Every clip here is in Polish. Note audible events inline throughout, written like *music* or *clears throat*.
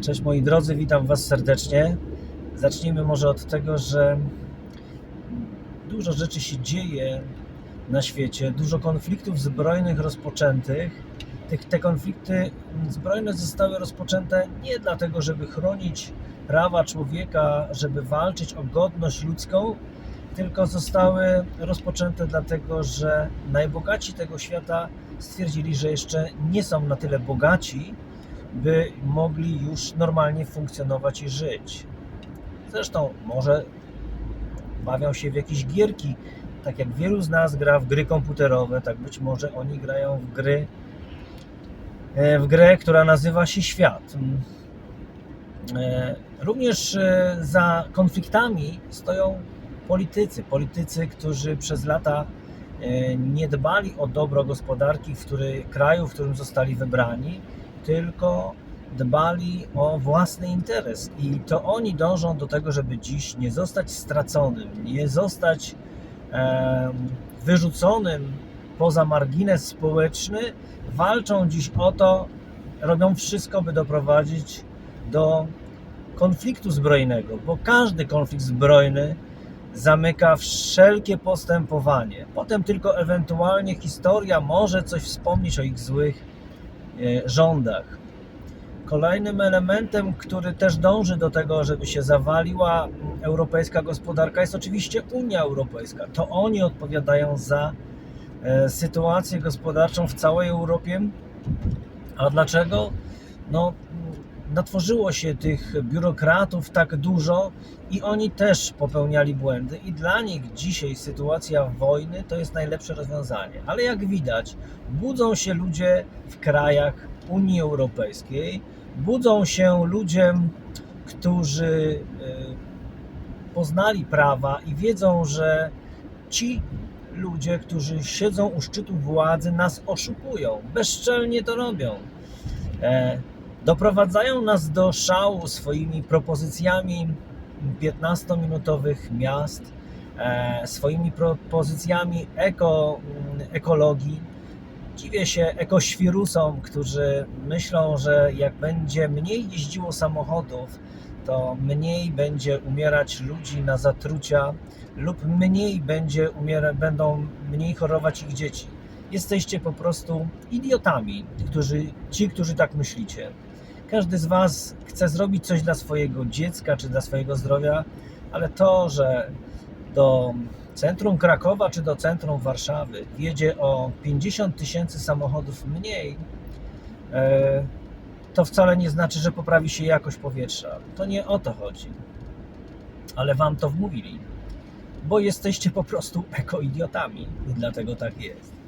Cześć moi drodzy, witam Was serdecznie. Zacznijmy może od tego, że dużo rzeczy się dzieje na świecie, dużo konfliktów zbrojnych rozpoczętych. Tych, te konflikty zbrojne zostały rozpoczęte nie dlatego, żeby chronić prawa człowieka, żeby walczyć o godność ludzką, tylko zostały rozpoczęte dlatego, że najbogaci tego świata stwierdzili, że jeszcze nie są na tyle bogaci, by mogli już normalnie funkcjonować i żyć. Zresztą może bawią się w jakieś gierki, tak jak wielu z nas gra w gry komputerowe, tak być może oni grają w gry e, w grę, która nazywa się świat. E, Również e, za konfliktami stoją politycy, politycy, którzy przez lata nie dbali o dobro gospodarki w który, kraju, w którym zostali wybrani, tylko dbali o własny interes. I to oni dążą do tego, żeby dziś nie zostać straconym, nie zostać em, wyrzuconym poza margines społeczny. Walczą dziś o to, robią wszystko, by doprowadzić do konfliktu zbrojnego, bo każdy konflikt zbrojny zamyka wszelkie postępowanie. Potem tylko ewentualnie historia może coś wspomnieć o ich złych e, rządach. Kolejnym elementem, który też dąży do tego, żeby się zawaliła europejska gospodarka, jest oczywiście Unia Europejska. To oni odpowiadają za e, sytuację gospodarczą w całej Europie. A dlaczego? No, natworzyło się tych biurokratów tak dużo i oni też popełniali błędy i dla nich dzisiaj sytuacja wojny to jest najlepsze rozwiązanie. Ale jak widać, budzą się ludzie w krajach Unii Europejskiej, budzą się ludzie, którzy y, poznali prawa i wiedzą, że ci ludzie, którzy siedzą u szczytu władzy, nas oszukują, bezczelnie to robią. Doprowadzają nas do szału swoimi propozycjami 15-minutowych miast, e, swoimi propozycjami eko, mm, ekologii. Dziwię się ekoświrusom, którzy myślą, że jak będzie mniej jeździło samochodów, to mniej będzie umierać ludzi na zatrucia lub mniej będzie umiera, będą mniej chorować ich dzieci. Jesteście po prostu idiotami, którzy, ci, którzy tak myślicie. Każdy z Was chce zrobić coś dla swojego dziecka czy dla swojego zdrowia, ale to, że do centrum Krakowa czy do centrum Warszawy jedzie o 50 tysięcy samochodów mniej, e, to wcale nie znaczy, że poprawi się jakość powietrza. To nie o to chodzi. Ale Wam to wmówili, bo jesteście po prostu ekoidiotami i dlatego tak jest.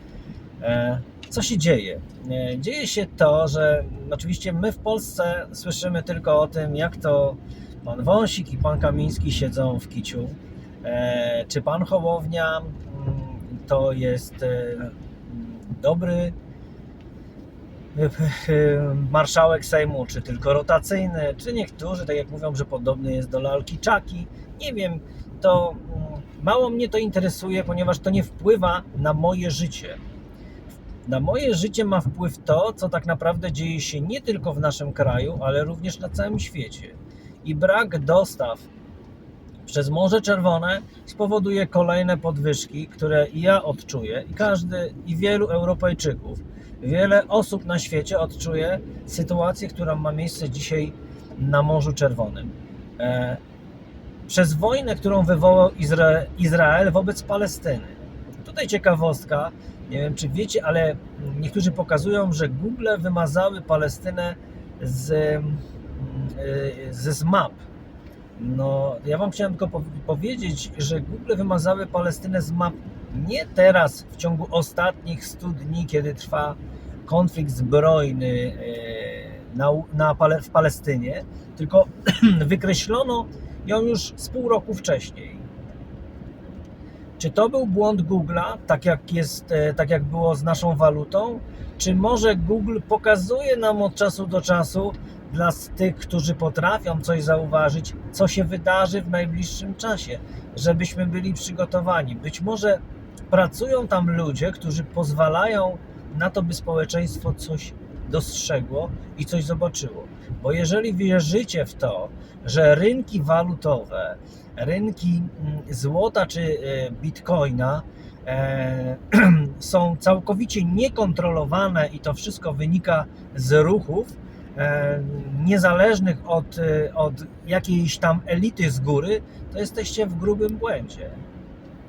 E, Co się dzieje? E, Dzieje się to, że oczywiście my w Polsce słyszymy tylko o tym, jak to pan Wąsik i pan Kamiński siedzą w kiciu. E, Czy pan Hołownia mm, to jest dobry marszałek Sejmu, czy tylko rotacyjny, czy niektórzy, tak jak mówią, że podobny jest do lalki Czaki. Nie wiem, to mm, mało mnie to interesuje, ponieważ to nie wpływa na moje życie. Na moje życie ma wpływ to, co tak naprawdę dzieje się nie tylko w naszym kraju, ale również na całym świecie. I brak dostaw przez Morze Czerwone spowoduje kolejne podwyżki, które ja odczuję, i każdy, i wielu Europejczyków, wiele osób na świecie odczuje sytuację, która ma miejsce dzisiaj na Morzu Czerwonym. E, przez wojnę, którą wywołał Izra- Izrael wobec Palestyny. Tutaj ciekawostka, nie wiem czy wiecie, ale niektórzy pokazują, że Google wymazały Palestynę z, mm, ze z map. No, ja Wam chciałem tylko pow- powiedzieć, że Google wymazały Palestynę z map nie teraz, w ciągu ostatnich 100 dni, kiedy trwa konflikt zbrojny e, na, na, w Palestynie, tylko *clears throat* wykreślono ją już z pół roku wcześniej. Czy to był błąd Google'a, tak jak, jest, e, tak jak było z naszą walutą? Czy może Google pokazuje nam od czasu do czasu dla tych, którzy potrafią coś zauważyć, co się wydarzy w najbliższym czasie, żebyśmy byli przygotowani? Być może pracują tam ludzie, którzy pozwalają na to, by społeczeństwo coś dostrzegło i coś zobaczyło. Bo jeżeli wierzycie w to, że rynki walutowe, rynki mm, złota czy e, bitcoina e, *clears throat* są całkowicie niekontrolowane i to wszystko wynika z ruchów e, niezależnych od, od jakiejś tam elity z góry, to jesteście w grubym błędzie.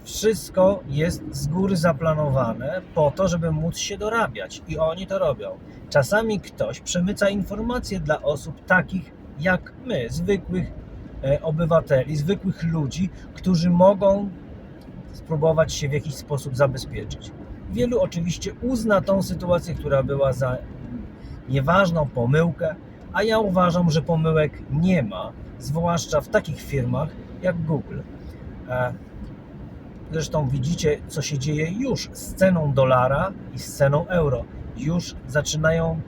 Wszystko jest z góry zaplanowane po to, żeby móc się dorabiać i oni to robią. Czasami ktoś przemyca informacje dla osób takich jak my, zwykłych e, obywateli, zwykłych ludzi, którzy mogą spróbować się w jakiś sposób zabezpieczyć. Wielu oczywiście uzna tą sytuację, która była za nieważną pomyłkę, a ja uważam, że pomyłek nie ma, zwłaszcza w takich firmach jak Google. Zresztą widzicie, co się dzieje już z ceną dolara i z ceną euro. Już zaczynają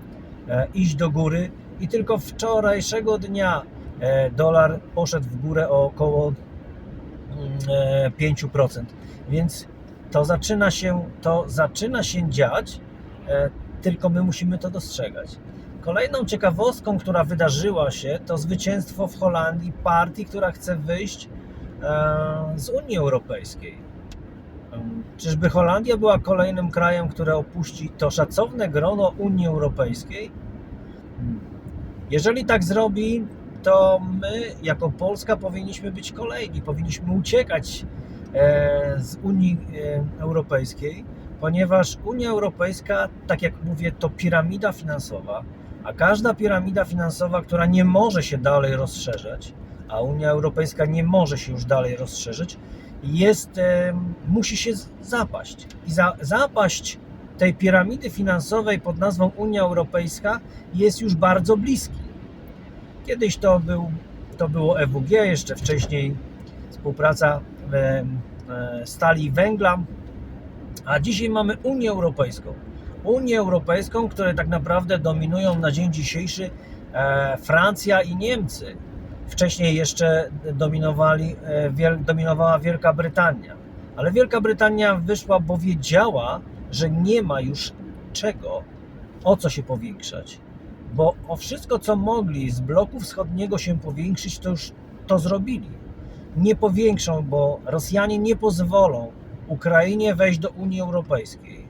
e, iść do góry i tylko wczorajszego dnia e, dolar poszedł w górę o około mm, e, 5%. Więc to zaczyna się, to zaczyna się dziać, tylko my musimy to dostrzegać. Kolejną ciekawostką, która wydarzyła się, to zwycięstwo w Holandii partii, która chce wyjść z Unii Europejskiej. Czyżby Holandia była kolejnym krajem, które opuści to szacowne grono Unii Europejskiej? Jeżeli tak zrobi, to my, jako Polska, powinniśmy być kolejni, powinniśmy uciekać e, z Unii e, Europejskiej, ponieważ Unia Europejska, tak jak mówię, to piramida finansowa, a każda piramida finansowa, która nie może się dalej rozszerzać, a Unia Europejska nie może się już dalej rozszerzyć, jest, musi się zapaść. I za, zapaść tej piramidy finansowej pod nazwą Unia Europejska jest już bardzo bliski. Kiedyś to, był, to było EWG, jeszcze wcześniej współpraca e, stali i węgla, a dzisiaj mamy Unię Europejską. Unię Europejską, które tak naprawdę dominują na dzień dzisiejszy e, Francja i Niemcy. Wcześniej jeszcze dominowali, e, dominowała Wielka Brytania. Ale Wielka Brytania wyszła, bo wiedziała, że nie ma już czego, o co się powiększać. Bo o wszystko, co mogli z bloku wschodniego się powiększyć, to już to zrobili. Nie powiększą, bo Rosjanie nie pozwolą Ukrainie wejść do Unii Europejskiej.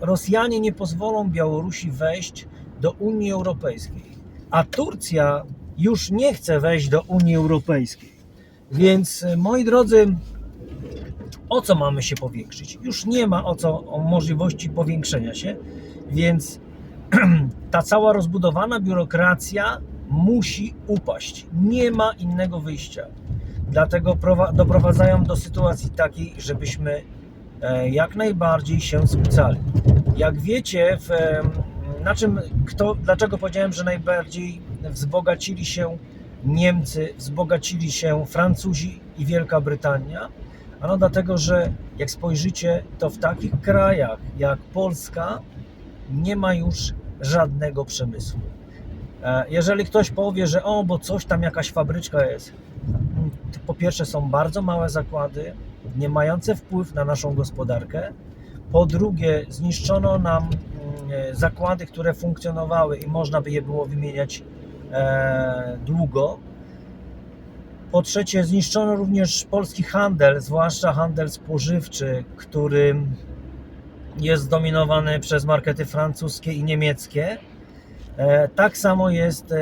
Rosjanie nie pozwolą Białorusi wejść do Unii Europejskiej. A Turcja już nie chce wejść do Unii Europejskiej. Więc e, moi drodzy, o co mamy się powiększyć? Już nie ma o co o możliwości powiększenia się, więc *clears throat* ta cała rozbudowana biurokracja musi upaść. Nie ma innego wyjścia. Dlatego prowa- doprowadzają do sytuacji takiej, żebyśmy e, jak najbardziej się skłócali. Jak wiecie, w, na czym, kto, dlaczego powiedziałem, że najbardziej wzbogacili się Niemcy, wzbogacili się Francuzi i Wielka Brytania? Ano dlatego, że jak spojrzycie, to w takich krajach jak Polska nie ma już żadnego przemysłu. E, Jeżeli ktoś powie, że o, bo coś tam jakaś fabryczka jest, to po pierwsze są bardzo małe zakłady, nie mające wpływ na naszą gospodarkę. Po drugie, zniszczono nam mm, zakłady, które funkcjonowały i można by je było wymieniać długo. Po trzecie, zniszczono również polski handel, zwłaszcza handel spożywczy, który jest zdominowany przez markety francuskie i niemieckie. E, Tak samo jest e,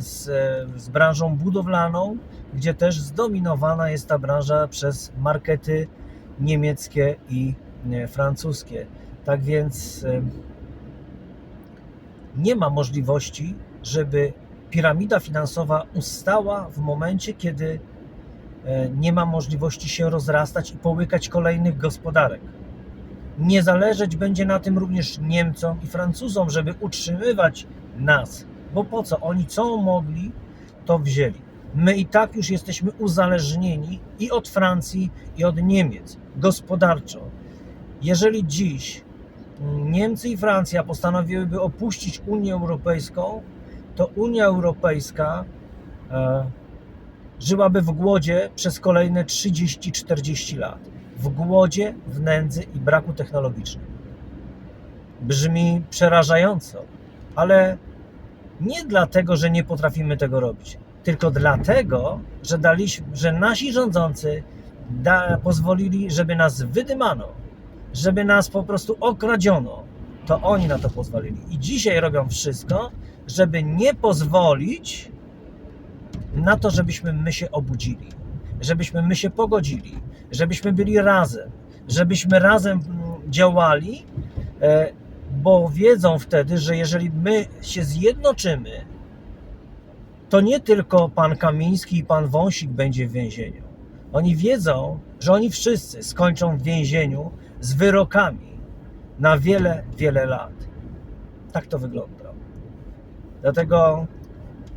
z, z branżą budowlaną, gdzie też zdominowana jest ta branża przez markety niemieckie i e, francuskie. Tak więc e, nie ma możliwości, żeby piramida finansowa ustała w momencie, kiedy e, nie ma możliwości się rozrastać i połykać kolejnych gospodarek. Nie zależeć będzie na tym również Niemcom i Francuzom, żeby utrzymywać nas, bo po co? Oni co mogli, to wzięli. My i tak już jesteśmy uzależnieni i od Francji, i od Niemiec gospodarczo. Jeżeli dziś mm, Niemcy i Francja postanowiłyby opuścić Unię Europejską, to Unia Europejska e, żyłaby w głodzie przez kolejne 30-40 lat. W głodzie, w nędzy i braku technologicznym. Brzmi przerażająco, ale nie dlatego, że nie potrafimy tego robić, tylko dlatego, że daliśmy, że nasi rządzący da, pozwolili, żeby nas wydymano, żeby nas po prostu okradziono. To oni na to pozwolili. I dzisiaj robią wszystko, żeby nie pozwolić na to, żebyśmy my się obudzili, żebyśmy my się pogodzili, żebyśmy byli razem, żebyśmy razem mm, działali, e, bo wiedzą wtedy, że jeżeli my się zjednoczymy, to nie tylko pan Kamiński i pan Wąsik będzie w więzieniu. Oni wiedzą, że oni wszyscy skończą w więzieniu z wyrokami na wiele, wiele lat. Tak to wygląda. Dlatego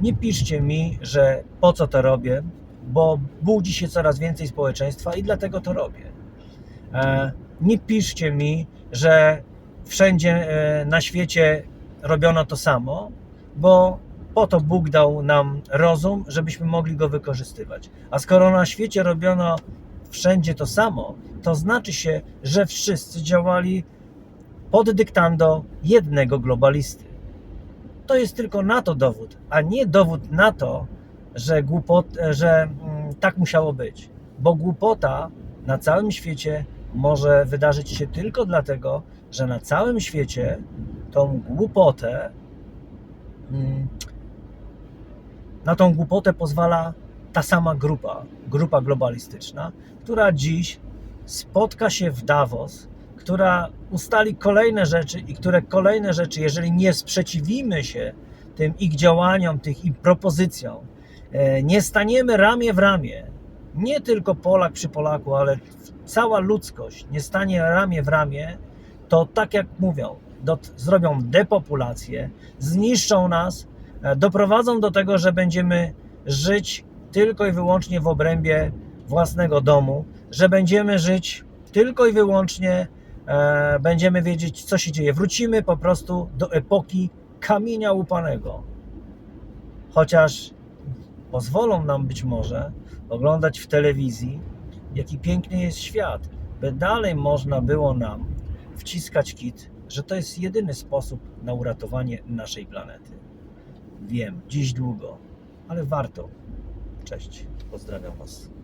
nie piszcie mi, że po co to robię, bo budzi się coraz więcej społeczeństwa i dlatego to robię. E, Nie piszcie mi, że wszędzie e, na świecie robiono to samo, bo po to Bóg dał nam rozum, żebyśmy mogli go wykorzystywać. A skoro na świecie robiono wszędzie to samo, to znaczy się, że wszyscy działali pod dyktando jednego globalisty. To jest tylko na to dowód, a nie dowód na to, że, głupot, że mm, tak musiało być. Bo głupota na całym świecie może wydarzyć się tylko dlatego, że na całym świecie tą głupotę, mm, na tą głupotę pozwala ta sama grupa, grupa globalistyczna, która dziś spotka się w Davos, która ustali kolejne rzeczy i które kolejne rzeczy, jeżeli nie sprzeciwimy się tym ich działaniom, tych ich propozycjom, e, nie staniemy ramię w ramię, nie tylko Polak przy Polaku, ale cała ludzkość nie stanie ramię w ramię, to tak jak mówią, do, zrobią depopulację, zniszczą nas, e, doprowadzą do tego, że będziemy żyć tylko i wyłącznie w obrębie własnego domu, że będziemy żyć tylko i wyłącznie, będziemy wiedzieć, co się dzieje. Wrócimy po prostu do epoki kamienia łupanego. Chociaż pozwolą nam być może oglądać w telewizji, jaki piękny jest świat, by dalej można było nam wciskać kit, że to jest jedyny sposób na uratowanie naszej planety. Wiem, dziś długo, ale warto. Cześć, pozdrawiam Was.